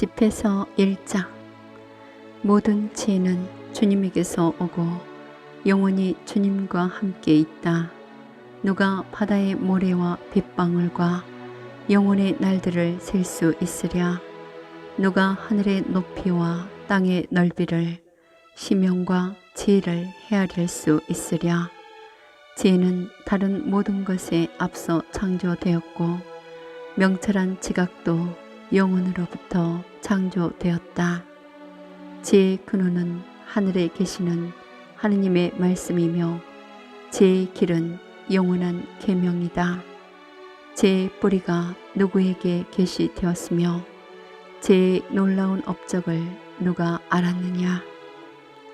집에서 1장 모든 지혜는 주님에게서 오고 영원히 주님과 함께 있다. 누가 바다의 모래와 빗방울과 영혼의 날들을 셀 수 있으랴. 누가 하늘의 높이와 땅의 넓이를 심형과 지혜를 헤아릴 수 있으랴. 지혜는 다른 모든 것에 앞서 창조되었고 명철한 지각도 영혼으로부터 창조되었다. 지혜의 근원은 하늘에 계시는 하느님의 말씀이며 지혜의 길은 영원한 계명이다. 지혜의 뿌리가 누구에게 계시되었으며 지혜의 놀라운 업적을 누가 알았느냐?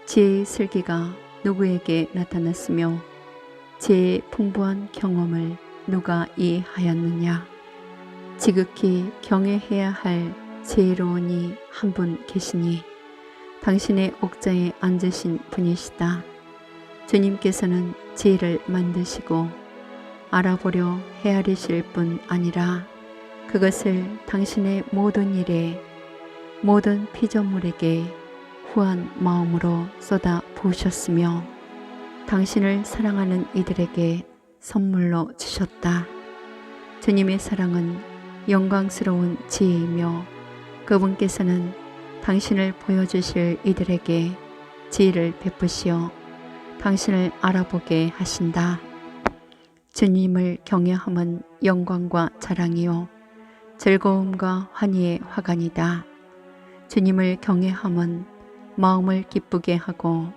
지혜의 슬기가 누구에게 나타났으며 지혜의 풍부한 경험을 누가 이해하였느냐? 지극히 경외해야 할 지혜로운 이 한 분 계시니 당신의 옥자에 앉으신 분이시다. 주님께서는 지혜를 만드시고 알아보려 헤아리실 뿐 아니라 그것을 당신의 모든 일에 모든 피조물에게 후한 마음으로 쏟아 부으셨으며 당신을 사랑하는 이들에게 선물로 주셨다. 주님의 사랑은 영광스러운 지혜이며 그분께서는 당신을 보여주실 이들에게 지혜를 베푸시어 당신을 알아보게 하신다. 주님을 경외함은 영광과 자랑이요 즐거움과 환희의 화관이다. 주님을 경외함은 마음을 기쁘게 하고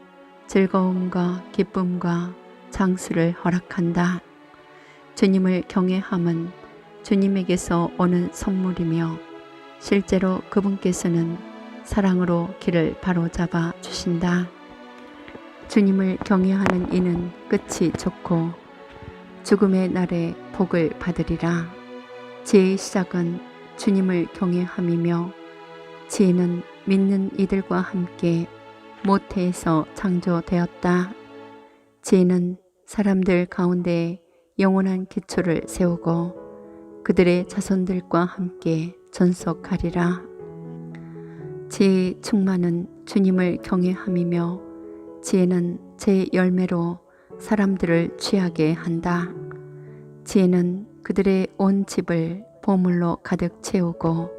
즐거움과 기쁨과 장수를 허락한다. 주님을 경외함은 주님에게서 오는 선물이며 실제로 그분께서는 사랑으로 길을 바로잡아 주신다. 주님을 경외하는 이는 끝이 좋고 죽음의 날에 복을 받으리라. 지혜의 시작은 주님을 경외함이며 지혜는 믿는 이들과 함께 모태에서 창조되었다. 지혜는 사람들 가운데 영원한 기초를 세우고 그들의 자손들과 함께 전속하리라. 지혜의 충만은 주님을 경외함이며 지혜는 제 열매로 사람들을 취하게 한다. 지혜는 그들의 온 집을 보물로 가득 채우고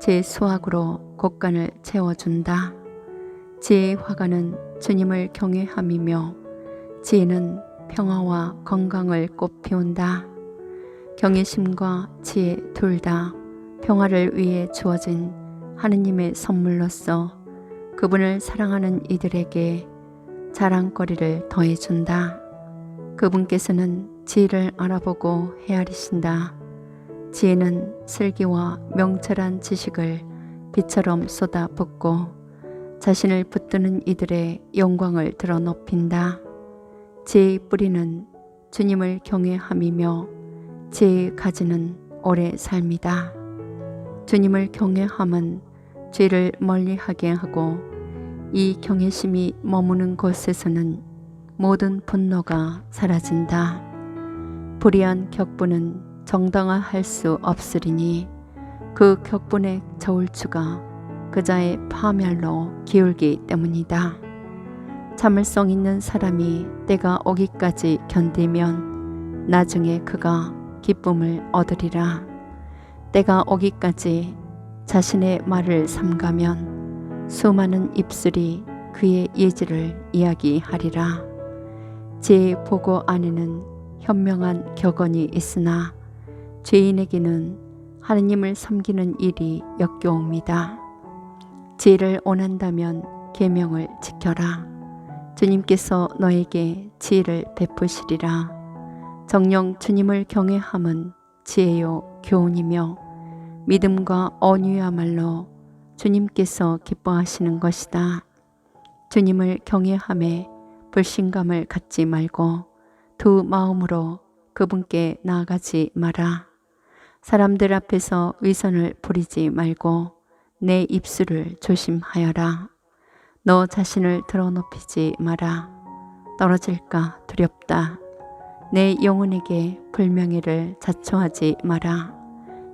제 수확으로 곳간을 채워준다. 지혜의 화가는 주님을 경외함이며 지혜는 평화와 건강을 꽃피운다. 경외심과 지혜 둘 다 평화를 위해 주어진 하느님의 선물로서 그분을 사랑하는 이들에게 자랑거리를 더해준다. 그분께서는 지혜를 알아보고 헤아리신다. 지혜는 슬기와 명철한 지식을 빛처럼 쏟아붓고 자신을 붙드는 이들의 영광을 드러 높인다. 지혜의 뿌리는 주님을 경외함이며 지혜의 가지는 오래 삶이다. 주님을 경외함은 죄를 멀리하게 하고 이 경외심이 머무는 곳에서는 모든 분노가 사라진다. 불의한 격분은 정당화할 수 없으리니 그 격분의 저울추가 그자의 파멸로 기울기 때문이다. 참을성 있는 사람이 때가 오기까지 견디면 나중에 그가 기쁨을 얻으리라. 때가 오기까지 자신의 말을 삼가면 수많은 입술이 그의 예지를 이야기하리라. 제 보고 안에는 현명한 격언이 있으나 죄인에게는 하느님을 섬기는 일이 역겨웁니다. 지혜를 원한다면 계명을 지켜라. 주님께서 너에게 지혜를 베푸시리라. 정령 주님을 경외함은 지혜요 교훈이며 믿음과 언유야말로 주님께서 기뻐하시는 것이다. 주님을 경외함에 불신감을 갖지 말고 두 마음으로 그분께 나아가지 마라. 사람들 앞에서 위선을 부리지 말고 내 입술을 조심하여라. 너 자신을 드러높이지 마라. 떨어질까 두렵다. 내 영혼에게 불명예를 자초하지 마라.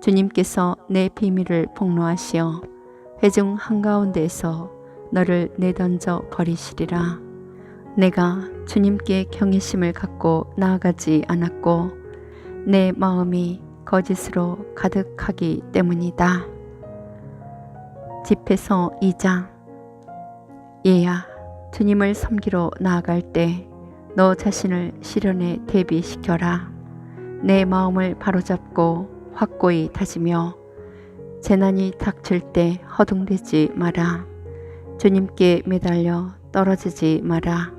주님께서 내 비밀을 폭로하시어 해중 한가운데에서 너를 내던져 버리시리라. 내가 주님께 경외심을 갖고 나아가지 않았고 내 마음이 거짓으로 가득하기 때문이다. 집에서 2장 얘야 주님을 섬기러 나아갈 때 너 자신을 시련에 대비시켜라. 내 마음을 바로잡고 확고히 다지며 재난이 닥칠 때 허둥대지 마라. 주님께 매달려 떨어지지 마라.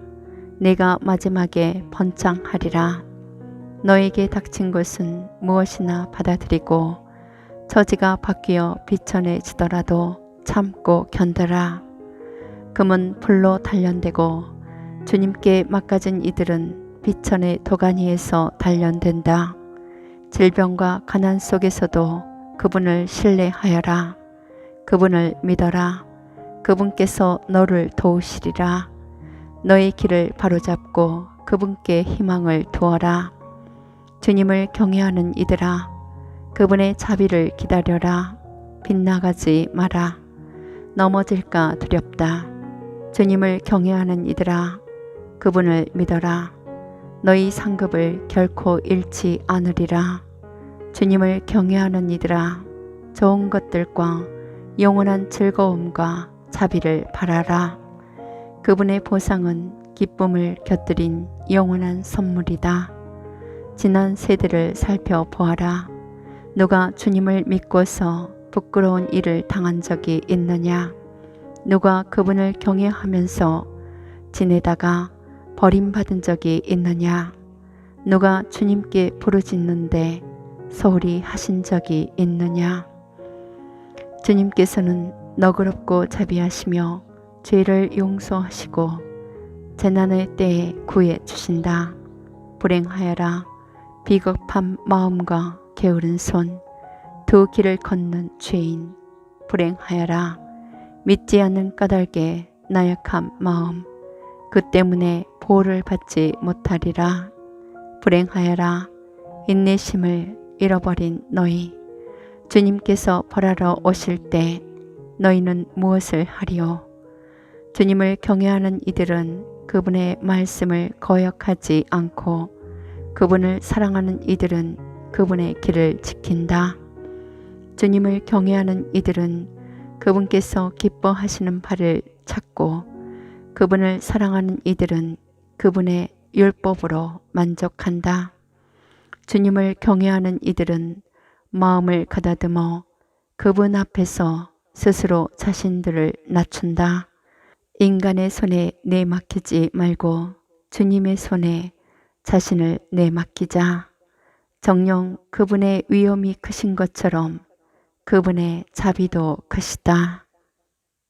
내가 마지막에 번창하리라. 너에게 닥친 것은 무엇이나 받아들이고 처지가 바뀌어 비천해지더라도 참고 견뎌라. 금은 불로 단련되고 주님께 맡겨진 이들은 비천의 도가니에서 단련된다. 질병과 가난 속에서도 그분을 신뢰하여라. 그분을 믿어라. 그분께서 너를 도우시리라. 너의 길을 바로잡고 그분께 희망을 두어라. 주님을 경외하는 이들아, 그분의 자비를 기다려라. 빗나가지 마라. 넘어질까 두렵다. 주님을 경외하는 이들아, 그분을 믿어라. 너희 상급을 결코 잃지 않으리라. 주님을 경외하는 이들아, 좋은 것들과 영원한 즐거움과 자비를 바라라. 그분의 보상은 기쁨을 곁들인 영원한 선물이다. 지난 세대를 살펴보아라. 누가 주님을 믿고서 부끄러운 일을 당한 적이 있느냐? 누가 그분을 경외하면서 지내다가 버림받은 적이 있느냐? 누가 주님께 부르짖는데 소홀히 하신 적이 있느냐? 주님께서는 너그럽고 자비하시며 죄를 용서하시고 재난의 때에 구해 주신다. 불행하여라 비겁한 마음과 게으른 손, 두 길을 걷는 죄인. 불행하여라 믿지 않는 까닭에 나약한 마음, 그 때문에 보호를 받지 못하리라. 불행하여라 인내심을 잃어버린 너희. 주님께서 벌하러 오실 때 너희는 무엇을 하리요? 주님을 경외하는 이들은 그분의 말씀을 거역하지 않고 그분을 사랑하는 이들은 그분의 길을 지킨다. 주님을 경외하는 이들은 그분께서 기뻐하시는 바를 찾고 그분을 사랑하는 이들은 그분의 율법으로 만족한다. 주님을 경외하는 이들은 마음을 가다듬어 그분 앞에서 스스로 자신들을 낮춘다. 인간의 손에 내맡기지 말고 주님의 손에 자신을 내맡기자. 정령 그분의 위엄이 크신 것처럼 그분의 자비도 크시다.